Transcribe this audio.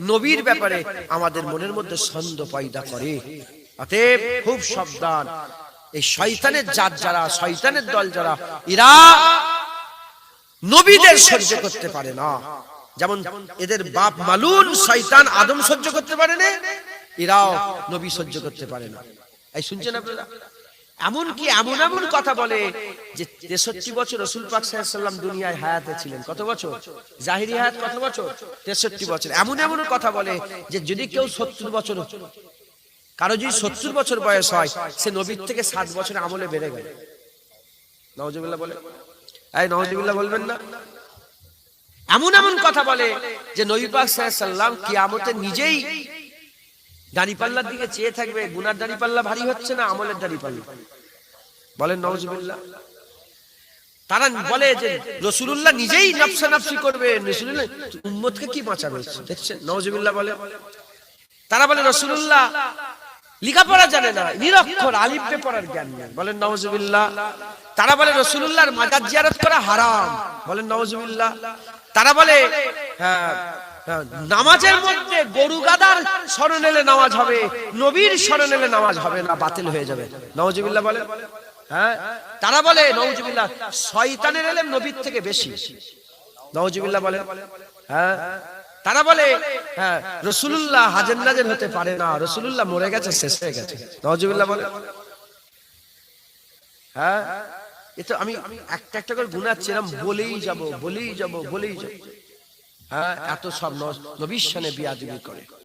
নবীর ব্যাপারে আমাদের মনের মধ্যে সন্দেহ পয়দা করে। অতএব খুব সাবধান। এই শয়তানের জাত যারা শয়তানের দল যারা এরা নবীদের সহ্য করতে পারে না। যেমন এদের বাপ মালুন শয়তান আদম সহ্য করতে পারে না। এরাও নবী সহ্য করতে পারে না। এই শুনছেন আপনারা? এমন কি এমন এমন কথা বলে যে তেষট্টি বছর রসুল পাক সাল্লাম দুনিয়ায় হায়াতে ছিলেন। কত বছর? জাহিরি হায়াত কত বছর? তেষট্টি বছর। এমন এমন কথা বলে যে যদি কেউ সত্তর বছর কারও যদি সত্তর বছর বয়স হয় সে নবীর থেকে সাত বছর আমলে বেড়ে গেল। নওয়াজবিল্লাহ বলে। এই নওয়াজবিল্লাহ বলবেন না। এমন এমন কথা বলে যে নবী পাক সাল্লাম কিয়ামতে নিজেই দাঁড়িপাল্লার দিকে চেয়ে থাকবে, গুনার দাঁড়িপাল্লা ভারী হচ্ছে না, আমলের দাঁড়িপাল্লা? বলেন নওয়াজবিল্লাহ তারা বলে যে, রসুলুল্লাহ নিজেই নফসা নফসি করবে, রসুলুল্লাহ, উম্মতকে কি বাঁচাবে? দেখছেন নওয়াজবিল্লাহ বলে। তারা বলে, রসুলুল্লাহ, লেখাপড়া জানে না, নিরক্ষর আলিফে পড়ার জ্ঞান নেই। বলেন নওয়াজবিল্লাহ তারা বলে, রসুলুল্লাহর মাজার জিয়ারত করা হারাম। বলেন নওয়াজবিল্লাহ তারা বলে হ্যাঁ হ্যাঁ, নামাজের মধ্যে গরু গাদার স্মরণ এলে নামাজ হবে নবীর স্মরণ এলে নামাজ হবে না বাতিল হয়ে যাবে। নওয়াজবিল্লাহ বলে হ্যাঁ তারা বলে নওয়াজবিল্লাহ শয়তানের এলেম নবীর থেকে বেশি। নওয়াজবিল্লাহ বলে হ্যাঁ তারা বলে হ্যাঁ রসুল্লাহ হাজের নাজের হতে পারে না রসুল্লাহ মরে গেছে শেষ হয়ে গেছে। নওয়াজবিল্লাহ বলে হ্যাঁ এ তো আমি একটা একটা করে গুনাচ্ছিলাম বলেই যাব বলেই যাব বলেই যাব। হ্যাঁ এত সব ন- নবীর সানে বিয়াদিবি করে।